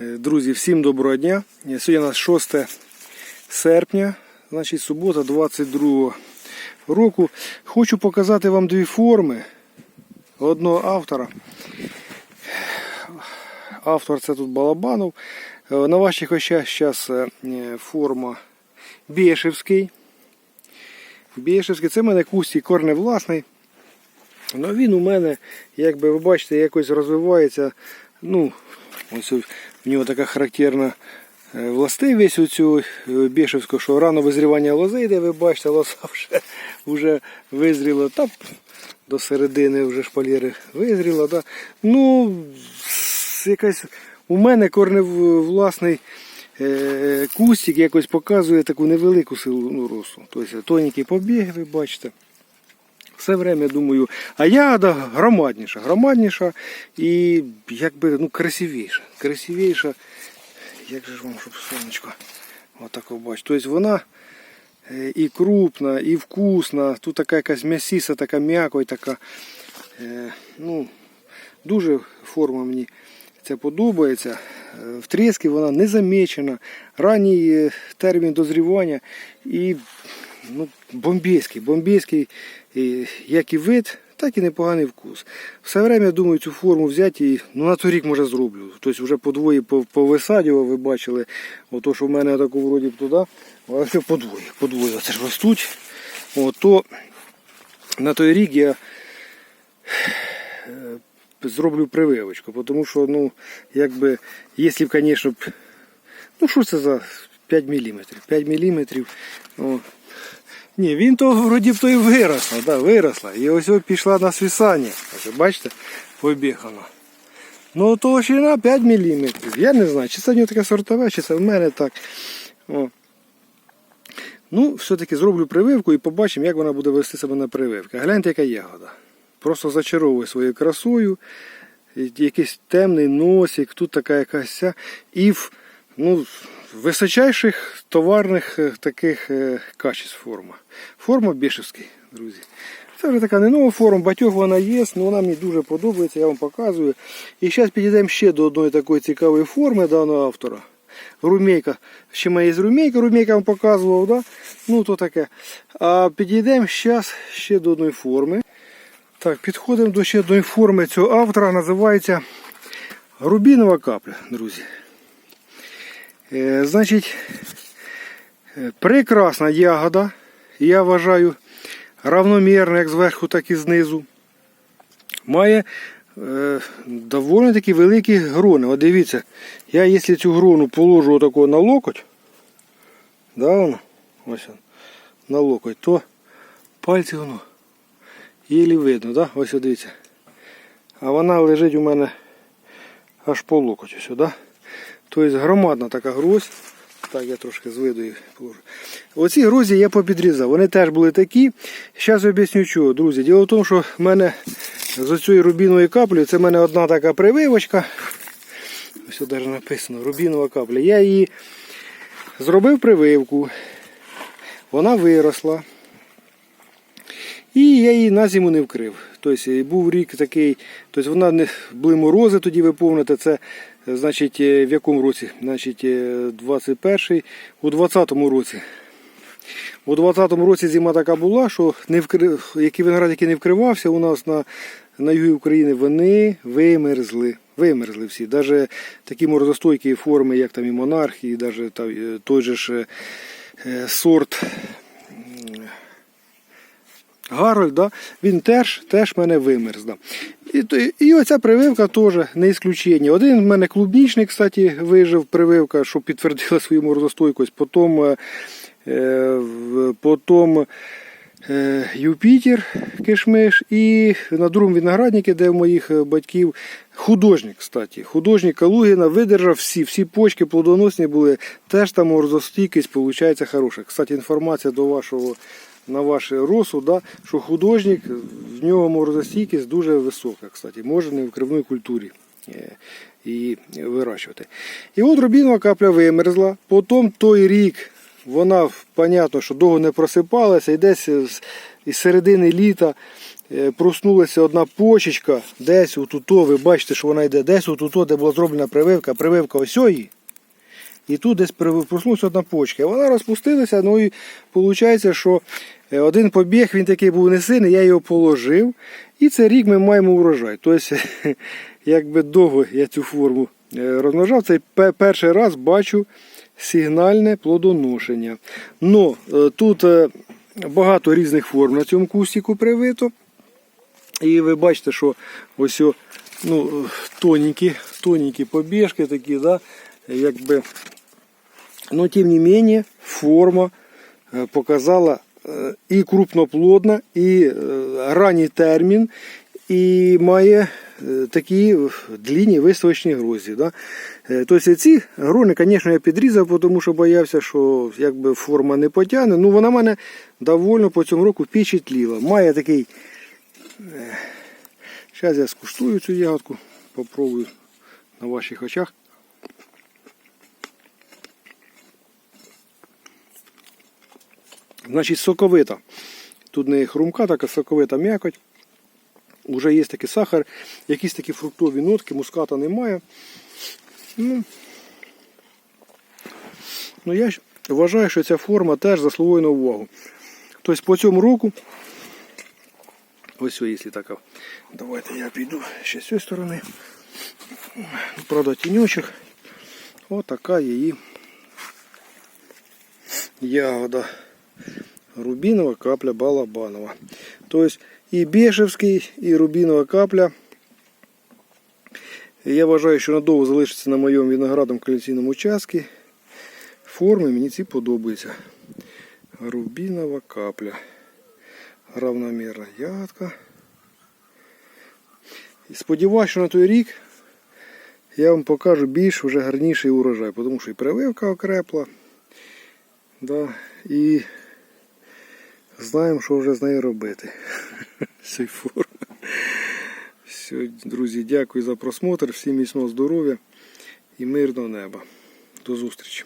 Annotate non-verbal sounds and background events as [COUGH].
Е, Друзі, всім доброго дня. Е, Сьогодні у нас 6 серпня, значить субота 22 року. Хочу показати вам дві форми одного автора. Автор це тут Балабанов. Е, На ваших очах зараз форма Бєшевський. Бєшевський, це в мене кустій корневласний. Ну він у мене, як би ви бачите, якось розвивається. Ну, ось в нього така характерна е, властивість у цього е, бішевського, що рано визрівання лози йде, ви бачите, лоза [LAUGHS] вже, вже визріла. Та до середини вже шпалери визріла. Да. Ну, якась у мене корневласний е, кустик якось показує таку невелику силу ну, росту. Тобто тоненький побіг, ви бачите. Все время думаю, а ягода громадніша, громадніша і якби ну, красивіша. Красивіша. Як же ж вам, щоб сонечко отако бачити. Тобто вона е, і крупна, і вкусна. Тут така якась м'ясіса, така м'яко, така. е, Ну, дуже форма мені це подобається. Е, В тріски вона не замечена. Ранній термін дозрівання і ну, бомбейський і як і вид, так і непоганий вкус. Все время думаю цю форму взяти і ну, на той рік може зроблю. Тобто вже подвоє повисадював, ви бачили. Ото, що в мене таку вроді туди, а все подвоє, подвоє. Це ж ростуть. От, то на той рік я е, зроблю прививочку, тому що, ну, якби, якщо б, звісно, ну що це за 5 мм? 5 мм. Ну, ні, він то вроді то і виросла, да, виросла. І ось ось пішла на свисання. Ось, бачите, побігано. Ну толщина 5 мм. Я не знаю, чи це в нього таке сортове, чи це в мене так. О. Ну, все-таки зроблю прививку і побачимо, як вона буде вести себе на прививки. Гляньте, яка ягода. Просто зачаровує своєю красою. Якийсь темний носик, тут така якась ця. І в ну, височайших товарних е, таких е, качеств форма. Форма Бішевський, друзі. Це вже така не нова форма, батьох вона є, але вона мені дуже подобається, я вам показую. І зараз підійдемо ще до одної такої цікавої форми даного автора. Румейка. Ще має є румейка, румейка вам показував, да? ну то таке. А підійдемо зараз ще до одної форми. Так, підходимо до ще одної форми цього автора, називається Рубінова капля, друзі. Е, значить, е, прекрасна ягода, я вважаю, равномірна як зверху, так і знизу. Має е, доволі такі великі грони. От дивіться, я якщо цю грону положу отако на локоть, да, воно, ось він, на локоть, то пальці воно єлі видно, да? ось дивіться. А вона лежить у мене аж по локоть ось, да? Тобто громадна така грозь. Так, я трошки з виду їх положу. Оці грозі я попідрізав. Вони теж були такі. Зараз об'ясню чого, друзі. Діло в тому, що в мене з цією рубіновою каплею, це в мене одна така прививочка. Ось навіть написано рубінова капля. Я її зробив прививку. Вона виросла. І я її на зиму не вкрив. Тобто був рік такий, тобто вона не були морози, тоді ви помните, це значить е, в якому році? Значить, е, 21 у 20-му році. У 20-му році зима така була, що не вкрив, який виноград, який не вкривався у нас на, на югі України, вони вимерзли. Вимерзли всі. Навіть такі морозостойкі форми, як там і монарх, і навіть е, той же ж е, сорт Гарольд, да? він теж, теж мене вимерз. Да. І, і оця прививка теж не ісключення. Один в мене клубнічний, кстати, вижив прививка, що підтвердила свою морозостойкость. Потім, е, е, потім е, Юпітер кишмиш і на другому винограднику, де в моїх е, батьків художник, кстати. Художник Калугіна видержав всі, всі почки плодоносні були. Теж там морозостійкість виходить хороша. Кстати, інформація до вашого на ваш розсуд, да, що художник, в нього морозостійкість дуже висока, кстати, може не в кривної культурі е, її вирощувати. І от рубінова капля вимерзла. Потім той рік вона, понятно, що довго не просипалася, і десь із середини літа е, проснулася одна почечка, десь отуто, ви бачите, що вона йде, десь отуто, де була зроблена прививка, прививка ось її. І тут десь проснулася одна почка. Вона розпустилася, ну і виходить, що е, один побіг, він такий був не сильний, я його положив. І цей рік ми маємо урожай. Тобто, [LAUGHS] якби довго я цю форму е, розмножав, пе- перший раз бачу сигнальне плодоношення. Но е, тут багато різних форм на цьому кустику привито. І ви бачите, що ось ну, тоненькі, тоненькі побіжки такі, да, якби. Но тим не менее форма е, показала е, і крупноплодна, і е, ранній термін, і має е, такі длінні виставочні грозі. Да? Е, Тобто ці грони, звісно, я підрізав, тому що боявся, що якби форма не потягне. Ну вона мене довольно по цьому року впечатліла. Має такий. Зараз я скуштую цю ягодку, попробую на ваших очах. Значить, соковита. Тут не хрумка, така соковита м'якоть. Уже є такий сахар, якісь такі фруктові нотки, муската немає. Ну, ну я вважаю, що ця форма теж заслуговує на увагу. Тобто по цьому року, ось, якщо така. Давайте я піду ще з цієї сторони. Правда, тіньочок. Така її ягода. Рубінова капля Балабанова. Тобто і Бешевський, і Рубінова капля. Я вважаю, що надовго залишиться на моєму виноградному колекційному участку. Форми мені ці подобаються. Рубінова капля. Равномірна ягодка. І сподіваюся, що на той рік я вам покажу більш вже гарніший урожай, тому що і прививка окрепла. Да, і знаємо, що вже з нею робити. [LAUGHS] Сейфор. Все, друзі, дякую за просмотр. Всім міцного здоров'я і мирного неба. До зустрічі.